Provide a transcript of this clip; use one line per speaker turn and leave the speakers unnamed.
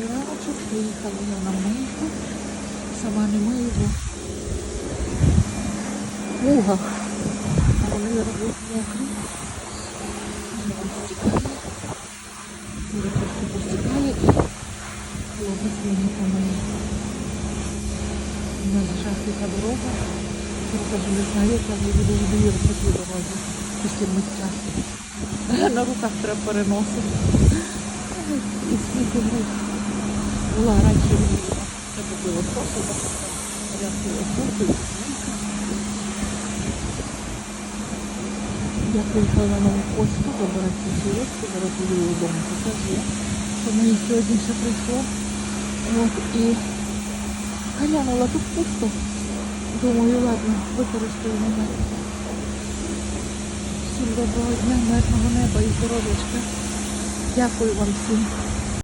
Раночок, приїхала я на мийку. Сама не мию, бо луга. А вони роблять мокрі. Воно просто постікає і луга свині помиє. У нас така дорога. Не знаю, як я після миття. На руках треба переносити. І скільки був. Була раніше вулиця. Це було просто рядкою куртою. Я приїхала на нову почту, забирати посилочку, зараз буду вдома покажу, що мені сьогодні ще прийшло. От, і глянула тут пусто. Думаю, ладно, використаю момент. Всім доброго дня, мирного неба і здоров'ячка. Дякую вам всім.